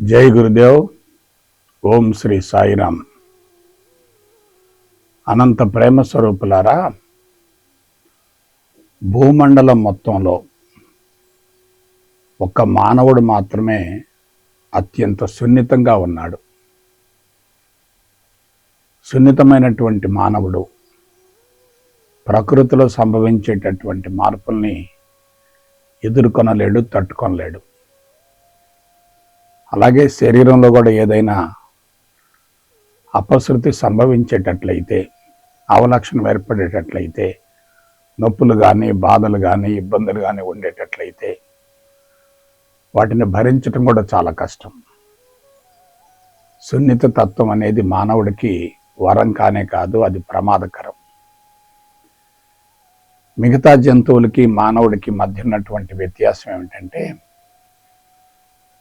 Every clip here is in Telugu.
జై గురుదేవ్. ఓం శ్రీ సాయిరామ్. అనంత ప్రేమ స్వరూపులారా భూమండలం మొత్తంలో ఒక్క మానవుడు మాత్రమే అత్యంత సున్నితంగా ఉన్నాడు. సున్నితమైనటువంటి మానవుడు ప్రకృతిలో సంభవించేటటువంటి మార్పుల్ని ఎదుర్కొనలేడు తట్టుకొనలేడు. అలాగే శరీరంలో కూడా ఏదైనా అపశృతి సంభవించేటట్లయితే అవలక్షణం ఏర్పడేటట్లయితే నొప్పులు కానీ బాధలు కానీ ఇబ్బందులు కానీ ఉండేటట్లయితే వాటిని భరించటం కూడా చాలా కష్టం. సున్నిత తత్వం అనేది మానవుడికి వరం కానే కాదు అది ప్రమాదకరం. మిగతా జంతువులకి మానవుడికి మధ్య ఉన్నటువంటి వ్యత్యాసం ఏమిటంటే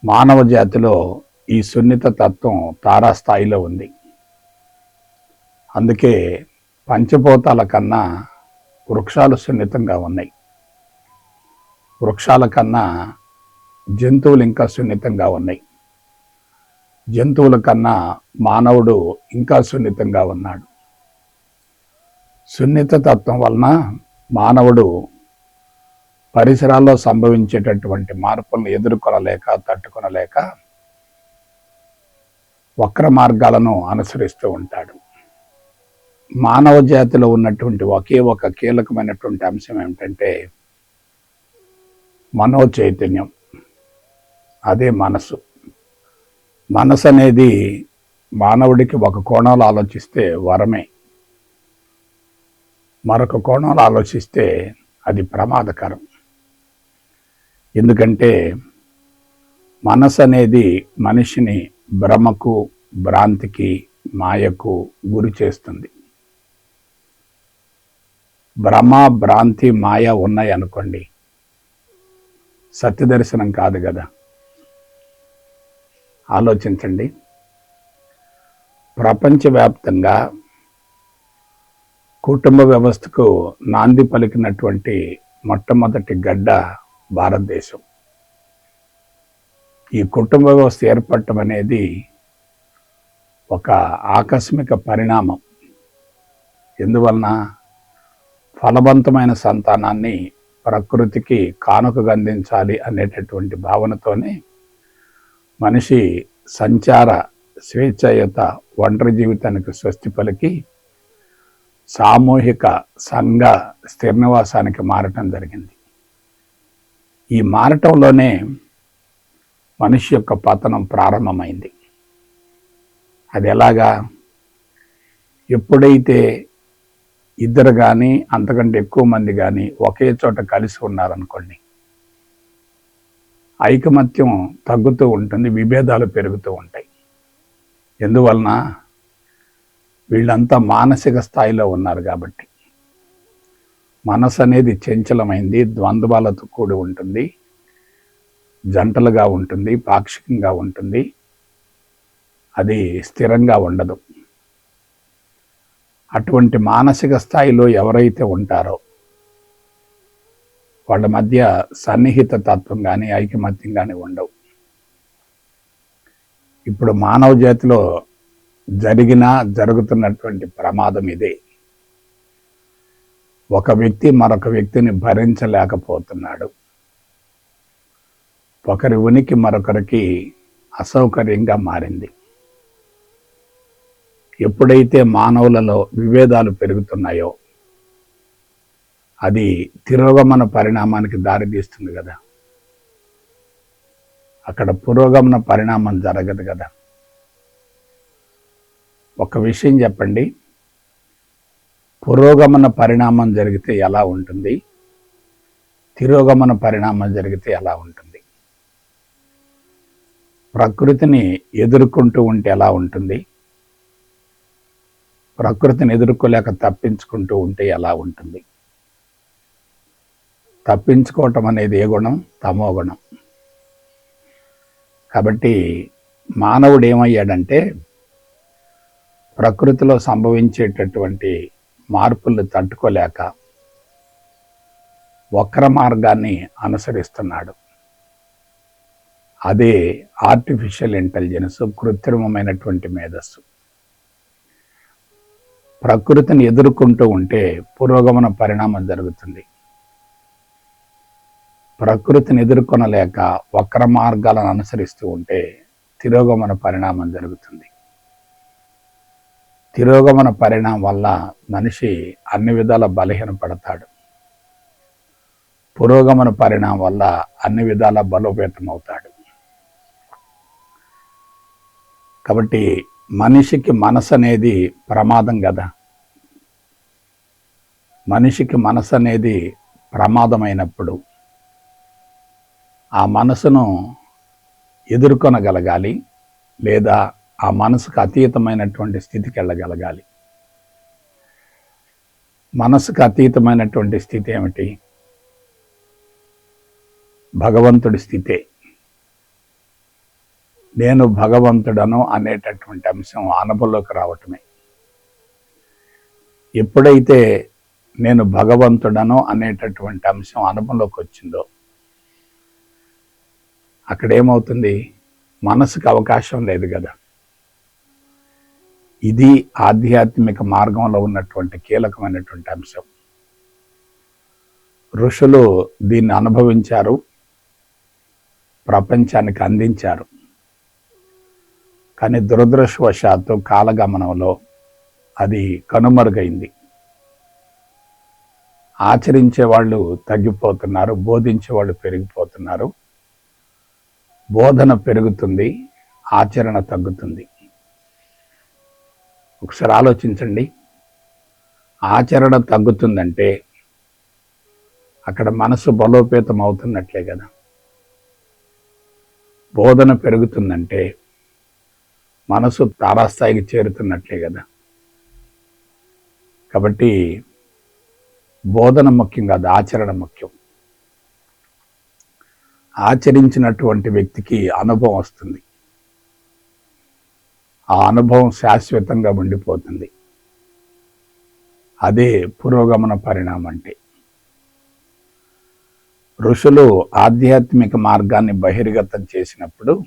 మానవ జాతిలో ఈ సున్నిత తత్వం తారాస్థాయిలో ఉంది. అందుకే పంచభూతాల కన్నా వృక్షాలు సున్నితంగా ఉన్నాయి. వృక్షాల కన్నా జంతువులు ఇంకా సున్నితంగా ఉన్నాయి. జంతువుల కన్నా మానవుడు ఇంకా సున్నితంగా ఉన్నాడు. సున్నిత తత్వం వలన మానవుడు పరిసరాల్లో సంభవించేటటువంటి మార్పులను ఎదుర్కొనలేక తట్టుకొనలేక వక్ర మార్గాలను అనుసరిస్తూ ఉంటాడు. మానవ జాతిలో ఉన్నటువంటి ఒకే ఒక కీలకమైనటువంటి అంశం ఏమిటంటే మనో చైతన్యం అదే మనసు. మనసు అనేది మానవుడికి ఒక కోణంలో ఆలోచిస్తే వరమే. మరొక కోణంలో ఆలోచిస్తే అది ప్రమాదకరం. ఎందుకంటే మనసు అనేది మనిషిని భ్రమకు భ్రాంతికి మాయకు గురి చేస్తుంది. భ్రమ భ్రాంతి మాయ ఉన్నాయి అనుకోండి. సత్యదర్శనం కాదు కదా. ఆలోచించండి. ప్రపంచవ్యాప్తంగా కుటుంబ వ్యవస్థకు నాంది పలికినటువంటి మొట్టమొదటి గడ్డ భారతదేశం. ఈ కుటుంబ వ్యవస్థ ఏర్పడటం అనేది ఒక ఆకస్మిక పరిణామం. ఎందువలన ఫలవంతమైన సంతానాన్ని ప్రకృతికి కానుకగా అందించాలి అనేటటువంటి భావనతోనే మనిషి సంచార స్వేచ్ఛాయుత ఒంటరి జీవితానికి స్వస్తి పలికి సామూహిక సంఘ స్థిరనివాసానికి మారటం జరిగింది. ఈ మారటంలోనే మనిషి యొక్క పతనం ప్రారంభమైంది. అది ఎలాగా? ఎప్పుడైతే ఇద్దరు కానీ అంతకంటే ఎక్కువ మంది కానీ ఒకే చోట కలిసి ఉన్నారనుకోండి ఐకమత్యం తగ్గుతూ ఉంటుంది విభేదాలు పెరుగుతూ ఉంటాయి. ఎందువలన? వీళ్ళంతా మానసిక స్థాయిలో ఉన్నారు కాబట్టి. మనసు అనేది చంచలమైంది ద్వంద్వాలతో కూడి ఉంటుంది జంటలుగా ఉంటుంది పాక్షికంగా ఉంటుంది. అది స్థిరంగా ఉండదు. అటువంటి మానసిక స్థాయిలో ఎవరైతే ఉంటారో వాళ్ళ మధ్య సన్నిహిత తత్వం కానీ ఐకమత్యం కానీ ఉండవు. ఇప్పుడు మానవ జాతిలో జరిగిన జరుగుతున్నటువంటి ప్రమాదం ఇదే. ఒక వ్యక్తి మరొక వ్యక్తిని భరించలేకపోతున్నాడు. ఒకరి ఉనికి మరొకరికి అసౌకర్యంగా మారింది. ఎప్పుడైతే మానవులలో విభేదాలు పెరుగుతున్నాయో అది తిరోగమన పరిణామానికి దారితీస్తుంది కదా. అక్కడ పురోగమన పరిణామం జరగదు కదా. ఒక విషయం చెప్పండి. పురోగమన పరిణామం జరిగితే ఎలా ఉంటుంది? తిరోగమన పరిణామం జరిగితే ఎలా ఉంటుంది? ప్రకృతిని ఎదుర్కొంటూ ఉంటే ఎలా ఉంటుంది? ప్రకృతిని ఎదుర్కోలేక తప్పించుకుంటూ ఉంటే ఎలా ఉంటుంది? తప్పించుకోవటం అనేది ఏ గుణం? తమో గుణం. కాబట్టి మానవుడు ఏమయ్యాడంటే ప్రకృతిలో సంభవించేటటువంటి మార్పులు తట్టుకోలేక వక్ర మార్గాన్ని అనుసరిస్తున్నాడు. అదే ఆర్టిఫిషియల్ ఇంటెలిజెన్స్ కృత్రిమమైనటువంటి మేధస్సు. ప్రకృతిని ఎదుర్కొంటూ ఉంటే పురోగమన పరిణామం జరుగుతుంది. ప్రకృతిని ఎదుర్కొనలేక వక్ర మార్గాలను అనుసరిస్తూ ఉంటే తిరోగమన పరిణామం జరుగుతుంది. తిరోగమన పరిణామం వల్ల మనిషి అన్ని విధాల బలహీనపడతాడు. పురోగమన పరిణామం వల్ల అన్ని విధాల బలోపేతం అవుతాడు కాబట్టి మనిషికి మనసు అనేది ప్రమాదం కదా మనిషికి మనసు అనేది ప్రమాదమైనప్పుడు ఆ మనసును ఎదుర్కొనగలగాలి లేదా ఆ మనసుకు అతీతమైనటువంటి స్థితికి వెళ్ళగలగాలి. మనసుకు అతీతమైనటువంటి స్థితి ఏమిటి? భగవంతుడి స్థితే. నేను భగవంతుడను అనేటటువంటి అంశం ఆనపల్లోకి రావటమే. ఎప్పుడైతే నేను భగవంతుడను అనేటటువంటి అంశం అనుభవంలోకి వచ్చిందో అక్కడ ఏమవుతుంది మనసుకు అవకాశం లేదు కదా. ఇది ఆధ్యాత్మిక మార్గంలో ఉన్నటువంటి కీలకమైనటువంటి అంశం. ఋషులు దీన్ని అనుభవించారు ప్రపంచానికి అందించారు. కానీ దురదృష్టవశాత్తు కాలగమనంలో అది కనుమరుగైంది. ఆచరించే వాళ్ళు తగ్గిపోతున్నారు బోధించే వాళ్ళు పెరిగిపోతున్నారు. బోధన పెరుగుతుంది ఆచరణ తగ్గుతుంది. ఒకసారి ఆలోచించండి. ఆచరణ తగ్గుతుందంటే అక్కడ మనసు బలోపేతం అవుతున్నట్లే కదా. బోధన పెరుగుతుందంటే మనసు తారాస్థాయికి చేరుతున్నట్లే కదా. కాబట్టి బోధన ముఖ్యం కాదు ఆచరణ ముఖ్యం. ఆచరించినటువంటి వ్యక్తికి అనుభవం వస్తుంది. ఆ అనుభవం శాశ్వతంగా ఉండిపోతుంది. అదే పురోగమన పరిణామం అంటే ఋషులు ఆధ్యాత్మిక మార్గాన్ని బహిర్గతం చేసినప్పుడు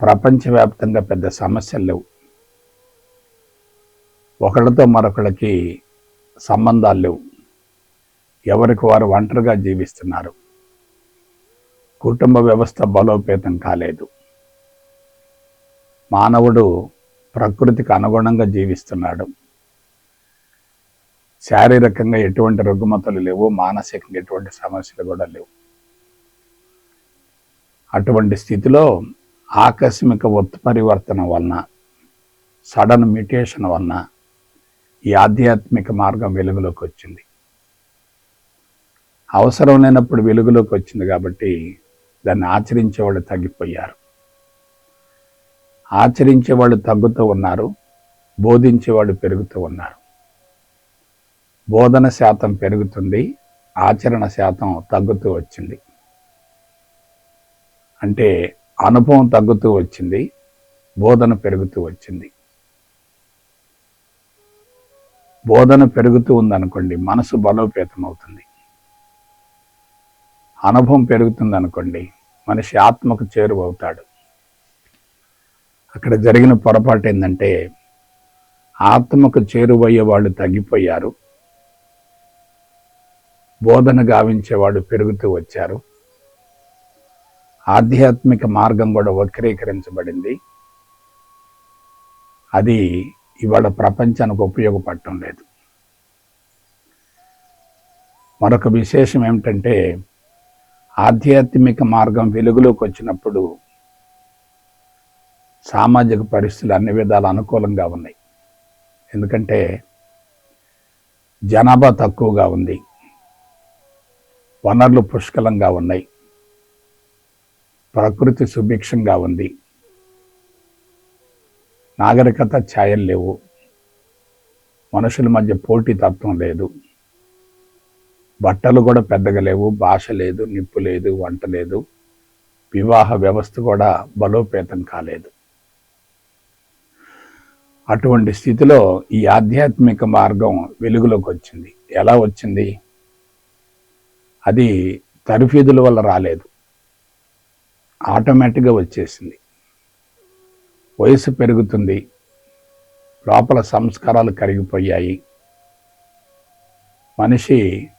ప్రపంచవ్యాప్తంగా పెద్ద సమస్యలు లేవు. ఒకళ్ళతో మరొకళ్ళకి సంబంధాలు లేవు. ఎవరికి వారు ఒంటరిగా జీవిస్తున్నారు? కుటుంబ వ్యవస్థ బలోపేతం కాలేదు. మానవుడు ప్రకృతికి అనుగుణంగా జీవిస్తున్నాడు. శారీరకంగా ఎటువంటి రుగ్మతలు లేవు మానసికంగా ఎటువంటి సమస్యలు కూడా లేవు. అటువంటి స్థితిలో ఆకస్మిక ఉత్పరివర్తన వలన సడన్ మ్యూటేషన్ వలన ఈ ఆధ్యాత్మిక మార్గం వెలుగులోకి వచ్చింది. అవసరం లేనప్పుడు వెలుగులోకి వచ్చింది కాబట్టి దాన్ని ఆచరించేవాళ్ళు తగ్గిపోయారు. ఆచరించేవాళ్ళు తగ్గుతూ ఉన్నారు బోధించేవాళ్ళు పెరుగుతూ ఉన్నారు. బోధన శాతం పెరుగుతుంది ఆచరణ శాతం తగ్గుతూ వచ్చింది. అంటే అనుభవం తగ్గుతూ వచ్చింది బోధన పెరుగుతూ వచ్చింది. బోధన పెరుగుతూ ఉందనుకోండి మనసు బలోపేతం అవుతుంది. అనుభవం పెరుగుతుంది అనుకోండి మనిషి ఆత్మకు చేరువవుతాడు. అక్కడ జరిగిన పొరపాటు ఏంటంటే ఆత్మకు చేరువయ్యే వాళ్ళు తగ్గిపోయారు. బోధన గావించేవాడు పెరుగుతూ వచ్చారు. ఆధ్యాత్మిక మార్గం కూడా వక్రీకరించబడింది. అది ఇవాళ ప్రపంచానికి ఉపయోగపడటం లేదు. మరొక విశేషం ఏమిటంటే ఆధ్యాత్మిక మార్గం వెలుగులోకి వచ్చినప్పుడు సామాజిక పరిస్థితులు అన్ని విధాలు అనుకూలంగా ఉన్నాయి. ఎందుకంటే జనాభా తక్కువగా ఉంది. వనరులు పుష్కలంగా ఉన్నాయి. ప్రకృతి సుభిక్షంగా ఉంది. నాగరికత ఛాయలు లేవు. మనుషుల మధ్య పోటీ తత్వం లేదు. బట్టలు కూడా పెద్దగా లేవు. భాష లేదు. నిప్పు లేదు. వంట లేదు. వివాహ వ్యవస్థ కూడా బలోపేతం కాలేదు. అటువంటి స్థితిలో ఈ ఆధ్యాత్మిక మార్గం వెలుగులోకి వచ్చింది. ఎలా వచ్చింది? అది తరఫీదుల వల్ల రాలేదు. ఆటోమేటిక్గా వచ్చేసింది. వయసు పెరుగుతుంది. లోపల సంస్కారాలు కరిగిపోయాయి. మనిషి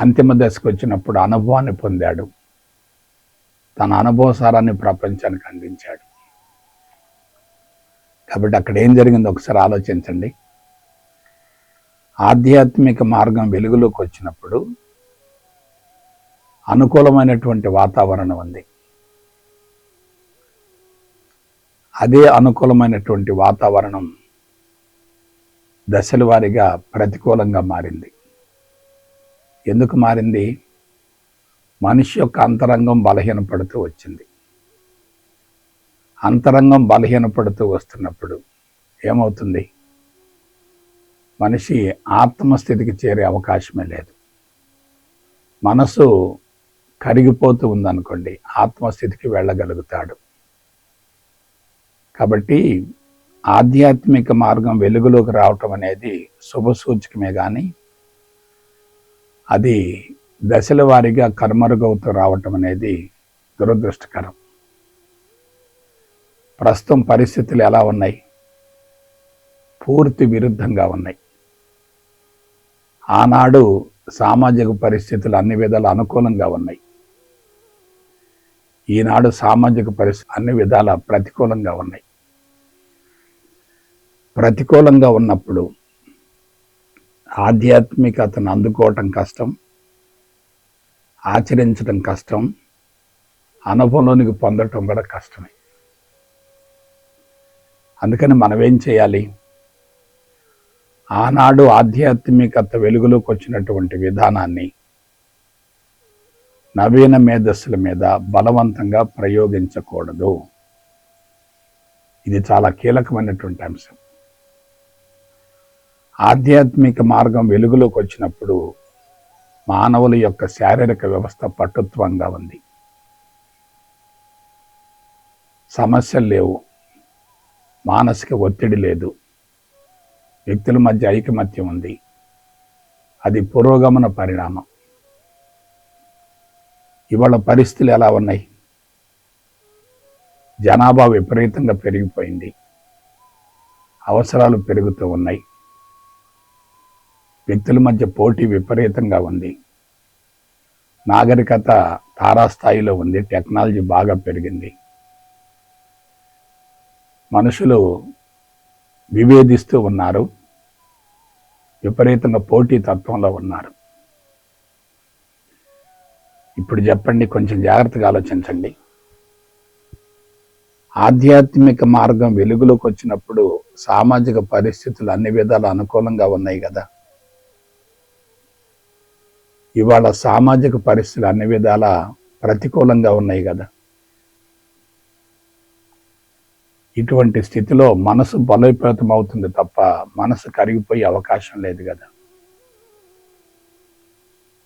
అంతిమ దశకు వచ్చినప్పుడు అనుభవాన్ని పొందాడు. తన అనుభవసారాన్ని ప్రపంచానికి అందించాడు. కాబట్టి అక్కడ ఏం జరిగిందో ఒకసారి ఆలోచించండి. ఆధ్యాత్మిక మార్గం వెలుగులోకి వచ్చినప్పుడు అనుకూలమైనటువంటి వాతావరణం ఉంది. అదే అనుకూలమైనటువంటి వాతావరణం దశల వారీగా ప్రతికూలంగా మారింది. ఎందుకు మారింది? మనిషి యొక్క అంతరంగం బలహీనపడుతూ వచ్చింది. అంతరంగం బలహీనపడుతూ వస్తున్నప్పుడు ఏమవుతుంది? మనిషి ఆత్మస్థితికి చేరే అవకాశమే లేదు. మనసు కరిగిపోతూ ఉందనుకోండి ఆత్మస్థితికి వెళ్ళగలుగుతాడు. కాబట్టి ఆధ్యాత్మిక మార్గం వెలుగులోకి రావటం అనేది శుభసూచకమే కానీ అది దశల వారీగా కర్మరుగవుతూ రావటం అనేది దురదృష్టకరం. ప్రస్తుతం పరిస్థితులు ఎలా ఉన్నాయి? పూర్తి విరుద్ధంగా ఉన్నాయి. ఆనాడు సామాజిక పరిస్థితులు అన్ని విధాలు అనుకూలంగా ఉన్నాయి. ఈనాడు సామాజిక పరిస్థితి అన్ని విధాల ప్రతికూలంగా ఉన్నాయి. ప్రతికూలంగా ఉన్నప్పుడు ఆధ్యాత్మికతను అందుకోవటం కష్టం ఆచరించడం కష్టం అనుభవంలోనికి పొందటం కూడా కష్టమే. అందుకని మనం ఏం చేయాలి? ఆనాడు ఆధ్యాత్మికత వెలుగులోకి వచ్చినటువంటి విధానాన్ని నవీన మేధస్సుల మీద బలవంతంగా ప్రయోగించకూడదు. ఇది చాలా కీలకమైనటువంటి అంశం. ఆధ్యాత్మిక మార్గం వెలుగులోకి వచ్చినప్పుడు మానవుల యొక్క శారీరక వ్యవస్థ పటుత్వంగా ఉంది. సమస్యలు లేవు. మానసిక ఒత్తిడి లేదు. వ్యక్తుల మధ్య ఐకమత్యం ఉంది. అది పురోగమన పరిణామం. ఇవాళ పరిస్థితులు ఎలా ఉన్నాయి? జనాభా విపరీతంగా పెరిగిపోయింది. అవసరాలు పెరుగుతూ ఉన్నాయి. వ్యక్తుల మధ్య పోటీ విపరీతంగా ఉంది. నాగరికత తారాస్థాయిలో ఉంది. టెక్నాలజీ బాగా పెరిగింది. మనుషులు విభేదిస్తూ ఉన్నారు. విపరీతంగా పోటీ తత్వంలో ఉన్నారు. ఇప్పుడు చెప్పండి కొంచెం జాగ్రత్తగా ఆలోచించండి. ఆధ్యాత్మిక మార్గం వెలుగులోకి వచ్చినప్పుడు సామాజిక పరిస్థితులు అన్ని విధాలు అనుకూలంగా ఉన్నాయి కదా. ఇవాళ సామాజిక పరిస్థితులు అన్ని విధాల ప్రతికూలంగా ఉన్నాయి కదా. ఇటువంటి స్థితిలో మనసు బలోపేతం అవుతుంది తప్ప మనసు కరిగిపోయే అవకాశం లేదు కదా.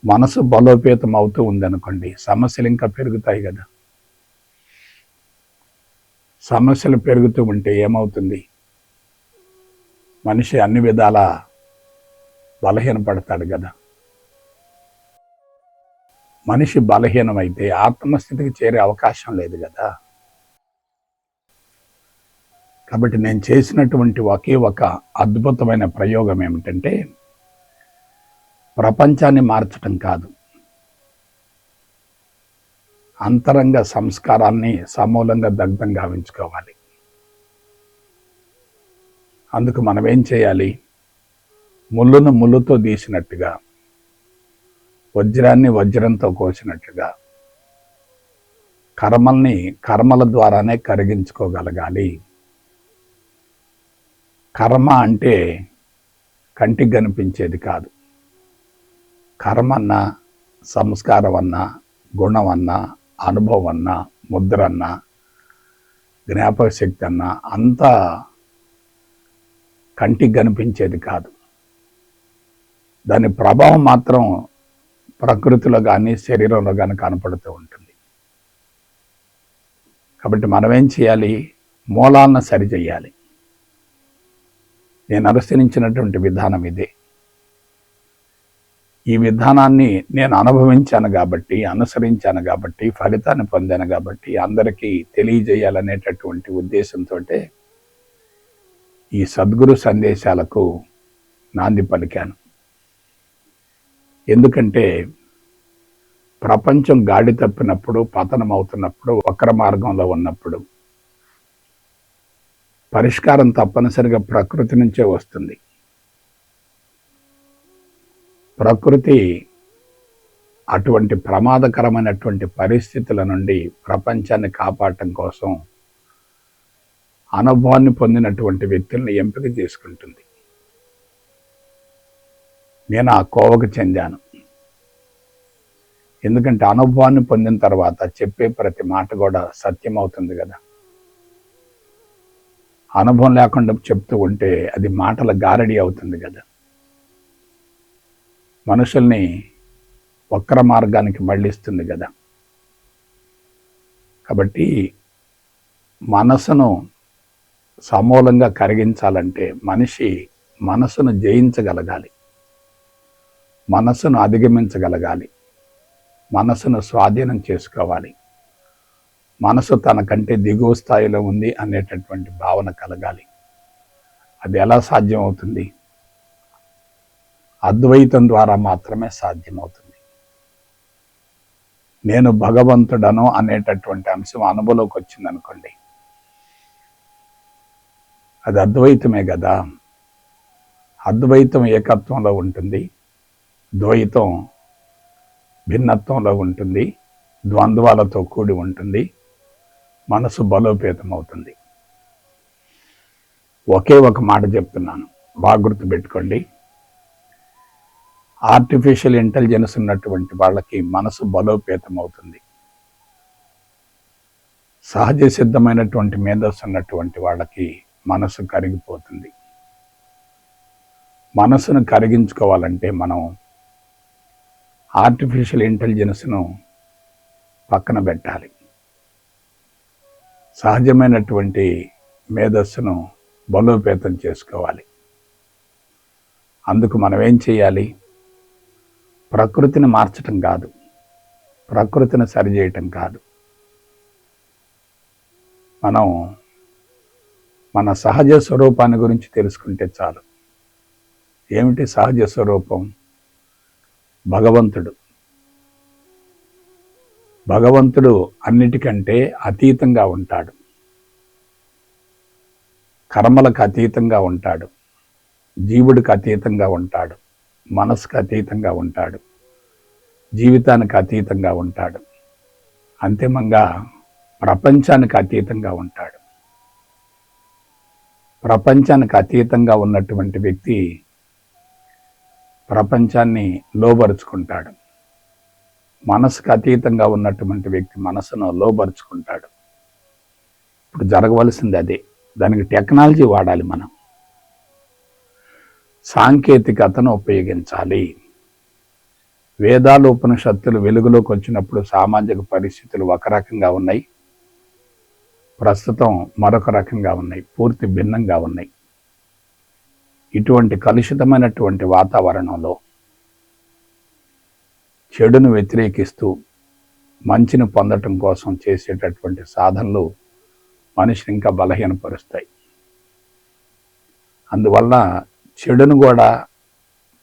మనసు బలోపేతం అవుతూ ఉందనుకోండి సమస్యలు ఇంకా పెరుగుతాయి కదా. సమస్యలు పెరుగుతూ ఉంటే ఏమవుతుంది? మనిషి అన్ని విధాల బలహీనపడతాడు కదా. మనిషి బలహీనమైతే ఆత్మస్థితికి చేరే అవకాశం లేదు కదా. కాబట్టి నేను చేసినటువంటి ఒకే ఒక అద్భుతమైన ప్రయోగం ఏమిటంటే ప్రపంచాన్ని మార్చటం కాదు. అంతరంగ సంస్కారాన్ని సమూలంగా దగ్ధం గావించుకోవాలి అందుకు మనం ఏం చేయాలి? ముళ్ళును ముళ్ళుతో తీసినట్టుగా వజ్రాన్ని వజ్రంతో కోసినట్టుగా కర్మల్ని కర్మల ద్వారానే కరిగించుకోగలగాలి. కర్మ అంటే కంటికి కనిపించేది కాదు. కర్మ అన్న సంస్కారం అన్న గుణం అన్న అనుభవం అన్న ముద్ర అన్న జ్ఞాపక శక్తి అన్న అంతా కంటికి కనిపించేది కాదు. దాని ప్రభావం మాత్రం ప్రకృతిలో కానీ శరీరంలో కానీ కనపడుతూ ఉంటుంది. కాబట్టి మనం ఏం చేయాలి? మూలాలను సరిచేయాలి. నేను అనుసరించినటువంటి విధానం ఇదే. ఈ విధానాన్ని నేను అనుభవించాను కాబట్టి అనుసరించాను కాబట్టి ఫలితాన్ని పొందాను కాబట్టి అందరికీ తెలియజేయాలనేటటువంటి ఉద్దేశంతో ఈ సద్గురు సందేశాలకు నాంది పలికాను. ఎందుకంటే ప్రపంచం గాడి తప్పినప్పుడు పతనం అవుతున్నప్పుడు వక్ర మార్గంలో ఉన్నప్పుడు పరిష్కారం తప్పనిసరిగా ప్రకృతి నుంచే వస్తుంది. ప్రకృతి అటువంటి ప్రమాదకరమైనటువంటి పరిస్థితుల నుండి ప్రపంచాన్ని కాపాడటం కోసం అనుభవాన్ని పొందినటువంటి వ్యక్తుల్ని ఎంపిక చేసుకుంటుంది. నేను ఆ కోవకు చెందాను. ఎందుకంటే అనుభవాన్ని పొందిన తర్వాత చెప్పే ప్రతి మాట కూడా సత్యం అవుతుంది కదా. అనుభవం లేకుండా చెప్తూ ఉంటే అది మాటల గారడి అవుతుంది కదా. మనుషుల్ని వక్ర మార్గానికి మళ్ళిస్తుంది కదా. కాబట్టి మనసును సమూలంగా కరిగించాలంటే మనిషి మనసును జయించగలగాలి. మనసును అధిగమించగలగాలి. మనసును స్వాధీనం చేసుకోవాలి. మనసు తనకంటే దిగువ స్థాయిలో ఉంది అనేటటువంటి భావన కలగాలి. అది ఎలా సాధ్యం అవుతుంది అద్వైతం ద్వారా మాత్రమే సాధ్యమవుతుంది. నేను భగవంతుడను అనేటటువంటి అంశం అనుభవంలోకి వచ్చిందనుకోండి. అది అద్వైతమే కదా? అద్వైతం ఏకత్వంలో ఉంటుంది. ద్వైతం భిన్నత్వంలో ఉంటుంది. ద్వంద్వాలతో కూడి ఉంటుంది. మనసు బలోపేతం అవుతుంది ఒకే ఒక మాట చెప్తున్నాను. బాగా గుర్తుపెట్టుకోండి. ఆర్టిఫిషియల్ ఇంటెలిజెన్స్ ఉన్నటువంటి వాళ్ళకి మనసు బలోపేతం అవుతుంది సహజ సిద్ధమైనటువంటి మేధస్సు ఉన్నటువంటి వాళ్ళకి మనసు కరిగిపోతుంది. మనసును కరిగించుకోవాలంటే మనం ఆర్టిఫిషియల్ ఇంటెలిజెన్స్ను పక్కన పెట్టాలి. సహజమైనటువంటి మేధస్సును బలోపేతం చేసుకోవాలి. అందుకు మనం ఏం చేయాలి? ప్రకృతిని మార్చటం కాదు. ప్రకృతిని సరిచేయటం కాదు. మనం మన సహజ స్వరూపాన్ని గురించి తెలుసుకుంటే చాలు. ఏమిటి సహజ స్వరూపం? భగవంతుడు. భగవంతుడు అన్నిటికంటే అతీతంగా ఉంటాడు. కర్మలకు అతీతంగా ఉంటాడు. జీవుడికి అతీతంగా ఉంటాడు. మనసుకు అతీతంగా ఉంటాడు. జీవితానికి అతీతంగా ఉంటాడు. అంతిమంగా ప్రపంచానికి అతీతంగా ఉంటాడు. ప్రపంచానికి అతీతంగా ఉన్నటువంటి వ్యక్తి ప్రపంచాన్ని లోబరుచుకుంటాడు. మనసుకు అతీతంగా ఉన్నటువంటి వ్యక్తి మనసును లోబరుచుకుంటాడు. ఇప్పుడు జరగవలసింది అదే. దానికి టెక్నాలజీ వాడాలి మనం. సాంకేతికతను ఉపయోగించాలి. వేదాలు ఉపనిషత్తులు వెలుగులోకి వచ్చినప్పుడు సామాజిక పరిస్థితులు ఒక రకంగా ఉన్నాయి. ప్రస్తుతం మరొక రకంగా ఉన్నాయి. పూర్తి భిన్నంగా ఉన్నాయి. ఇటువంటి కలుషితమైనటువంటి వాతావరణంలో చెడును వ్యతిరేకిస్తూ మంచిని పొందటం కోసం చేసేటటువంటి సాధనలు మనిషిని ఇంకా బలహీనపరుస్తాయి. అందువల్ల చెడును కూడా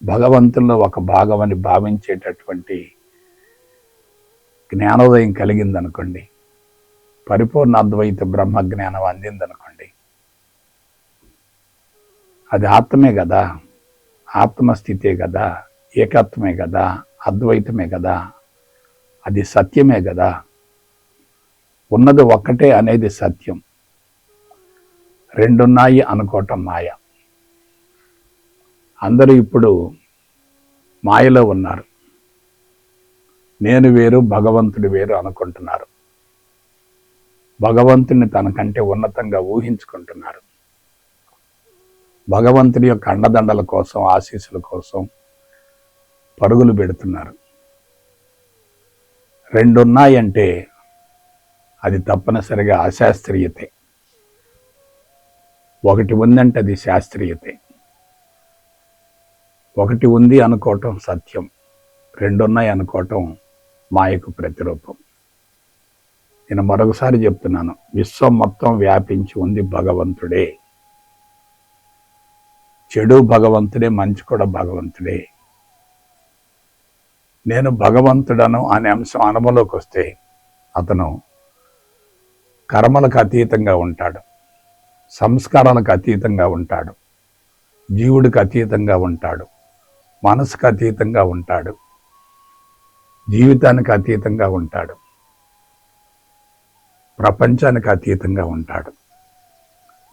భగవంతుల్లో ఒక భాగమని భావించేటటువంటి జ్ఞానోదయం కలిగిందనుకోండి పరిపూర్ణ అద్వైత బ్రహ్మ జ్ఞానం అందిందనుకోండి అది ఆత్మే కదా ఆత్మస్థితే కదా ఏకత్వమే కదా అద్వైతమే కదా? అది సత్యమే కదా? ఉన్నది ఒక్కటే అనేది సత్యం. రెండున్నాయి అనుకోవటం మాయ. అందరూ ఇప్పుడు మాయలో ఉన్నారు. నేను వేరు భగవంతుడు వేరు అనుకుంటున్నారు. భగవంతుని తనకంటే ఉన్నతంగా ఊహించుకుంటున్నారు. భగవంతుడి యొక్క అండదండల కోసం ఆశీస్సుల కోసం పరుగులు పెడుతున్నారు. రెండున్నాయంటే అది తప్పనిసరిగా అశాస్త్రీయతే. ఒకటి ఉందంటే అది శాస్త్రీయతే. ఒకటి ఉంది అనుకోవటం సత్యం. రెండున్నాయి అనుకోవటం మాయకు ప్రతిరూపం. నేను మరొకసారి చెప్తున్నాను విశ్వం మొత్తం వ్యాపించి ఉంది భగవంతుడే. చెడు భగవంతుడే మంచి కూడా భగవంతుడే. నేను భగవంతుడను అనే అంశం అనుభవంలోకి వస్తే అతను కర్మలకు అతీతంగా ఉంటాడు సంస్కారాలకు అతీతంగా ఉంటాడు జీవుడికి అతీతంగా ఉంటాడు మనసుకు అతీతంగా ఉంటాడు జీవితానికి అతీతంగా ఉంటాడు ప్రపంచానికి అతీతంగా ఉంటాడు.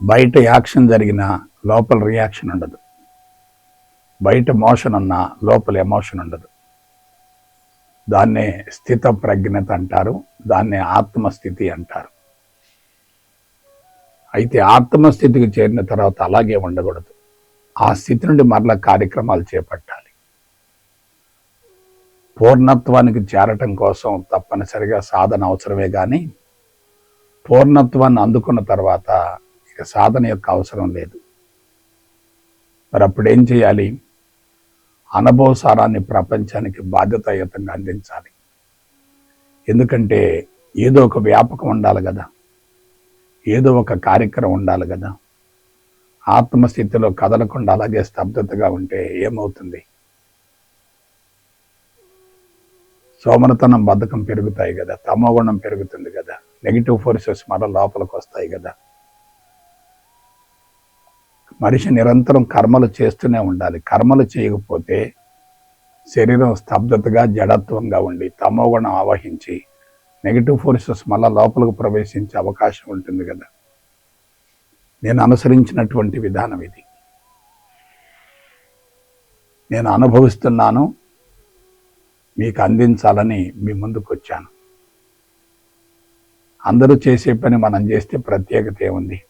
బయట యాక్షన్ జరిగిన లోపల రియాక్షన్ ఉండదు. బయట మోషన్ ఉన్నా లోపల ఎమోషన్ ఉండదు. దాన్నే స్థిత ప్రజ్ఞత అంటారు దాన్నే ఆత్మస్థితి అంటారు. అయితే ఆత్మస్థితికి చేరిన తర్వాత అలాగే ఉండకూడదు. ఆ స్థితి నుండి మరలా కార్యక్రమాలు చేపట్టాలి. పూర్ణత్వానికి చేరటం కోసం తప్పనిసరిగా సాధన అవసరమే కానీ పూర్ణత్వాన్ని అందుకున్న తర్వాత ఇక సాధన యొక్క అవసరం లేదు. మరి అప్పుడు ఏం అనుభవ అనుభవసారాన్ని ప్రపంచానికి బాధ్యతాయుతంగా అందించాలి. ఎందుకంటే ఏదో ఒక వ్యాపకం ఉండాలి కదా. ఏదో ఒక కార్యక్రమం ఉండాలి కదా. ఆత్మస్థితిలో కదలకుండా అలాగే స్తబ్దతగా ఉంటే ఏమవుతుంది? సోమనతనం బద్ధకం పెరుగుతాయి కదా. తమోగుణం పెరుగుతుంది కదా. నెగిటివ్ ఫోర్సెస్ మరో లోపలికి వస్తాయి కదా. మనిషి నిరంతరం కర్మలు చేస్తూనే ఉండాలి. కర్మలు చేయకపోతే శరీరం స్తబ్దతగా జడత్వంగా ఉండి తమోగుణం ఆవహించి నెగిటివ్ ఫోర్సెస్ మళ్ళా లోపలికి ప్రవేశించే అవకాశం ఉంటుంది కదా. నేను అనుసరించినటువంటి విధానం ఇది. నేను అనుభవిస్తున్నాను మీకు అందించాలని మీ ముందుకు వచ్చాను అందరూ చేసే పని మనం చేస్తే ప్రత్యేకత ఏముంది?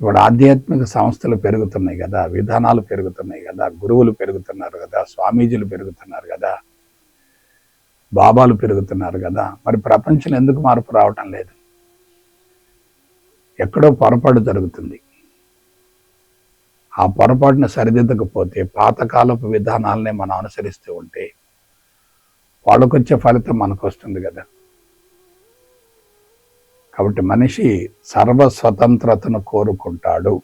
ఇప్పుడు ఆధ్యాత్మిక సంస్థలు పెరుగుతున్నాయి కదా విధానాలు పెరుగుతున్నాయి కదా గురువులు పెరుగుతున్నారు కదా స్వామీజీలు పెరుగుతున్నారు కదా బాబాలు పెరుగుతున్నారు కదా. మరి ప్రపంచం ఎందుకు మార్పు రావటం లేదు? ఎక్కడో పొరపాటు జరుగుతుంది. ఆ పొరపాటును సరిదిద్దకపోతే పాతకాలపు విధానాలనే మనం అనుసరిస్తూ ఉంటే వాళ్ళకొచ్చే ఫలితం మనకు వస్తుంది కదా. కాబట్టి మనిషి సర్వ స్వతంత్రతను కోరుకుంటాడు.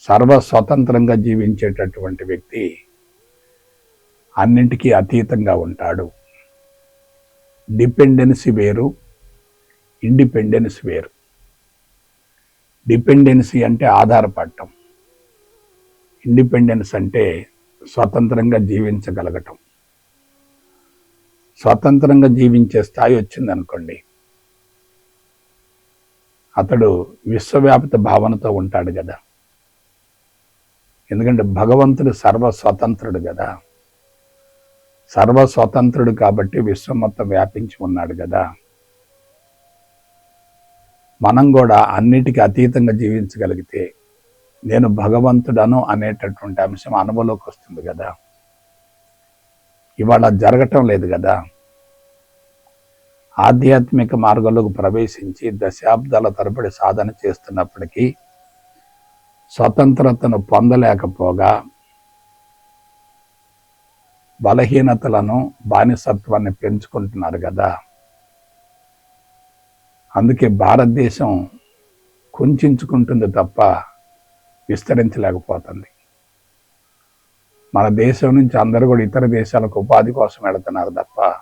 సర్వ స్వతంత్రంగా జీవించేటటువంటి వ్యక్తి అన్నింటికీ అతీతంగా ఉంటాడు. డిపెండెన్సీ వేరు ఇండిపెండెన్స్ వేరు. డిపెండెన్సీ అంటే ఆధారపడటం. ఇండిపెండెన్స్ అంటే స్వతంత్రంగా జీవించగలగటం. స్వతంత్రంగా జీవించే స్థాయి వచ్చిందనుకోండి అతడు విశ్వవ్యాప్త భావనతో ఉంటాడు కదా ఎందుకంటే భగవంతుడు సర్వ స్వతంత్రుడు కదా సర్వ స్వతంత్రుడు కాబట్టి విశ్వం మొత్తం వ్యాపించి ఉన్నాడు కదా మనం కూడా అన్నిటికీ అతీతంగా జీవించగలిగితే నేను భగవంతుడను అనేటటువంటి అంశం అనుభవంలోకి వస్తుంది కదా ఇవాళ జరగటం లేదు కదా ఆధ్యాత్మిక మార్గంలోకి ప్రవేశించి దశాబ్దాల తరబడి సాధన చేస్తున్నప్పటికీ స్వతంత్రతను పొందలేకపోగా బలహీనతలను బానిసత్వాన్ని పెంచుకుంటున్నారు కదా. అందుకే భారతదేశం కుంచుకుంటుంది తప్ప విస్తరించలేకపోతుంది. మన దేశం నుంచి అందరూ కూడా ఇతర దేశాలకు ఉపాధి కోసం వెళుతున్నారు తప్ప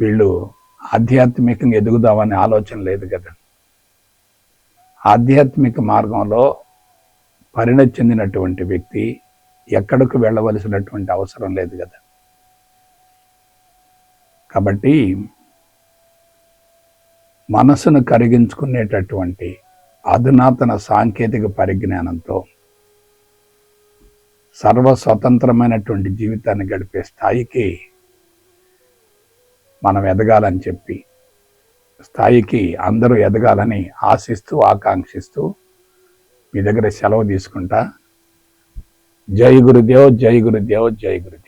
వీళ్ళు ఆధ్యాత్మికంగా ఎదుగుదామనే ఆలోచన లేదు కదా. ఆధ్యాత్మిక మార్గంలో పరిణతి చెందినటువంటి వ్యక్తి ఎక్కడికి వెళ్ళవలసినటువంటి అవసరం లేదు కదా. కాబట్టి మనసును కరిగించుకునేటటువంటి అధునాతన సాంకేతిక పరిజ్ఞానంతో సర్వ స్వతంత్రమైనటువంటి జీవితాన్ని గడిపే స్థాయికి మనం ఎదగాలని చెప్పి స్థాయికి అందరూ ఎదగాలని ఆశిస్తూ ఆకాంక్షిస్తూ మీ దగ్గర సెలవు తీసుకుంటా. జై గురుదేవ్ జై గురుదేవ్ జై గురుదేవ్.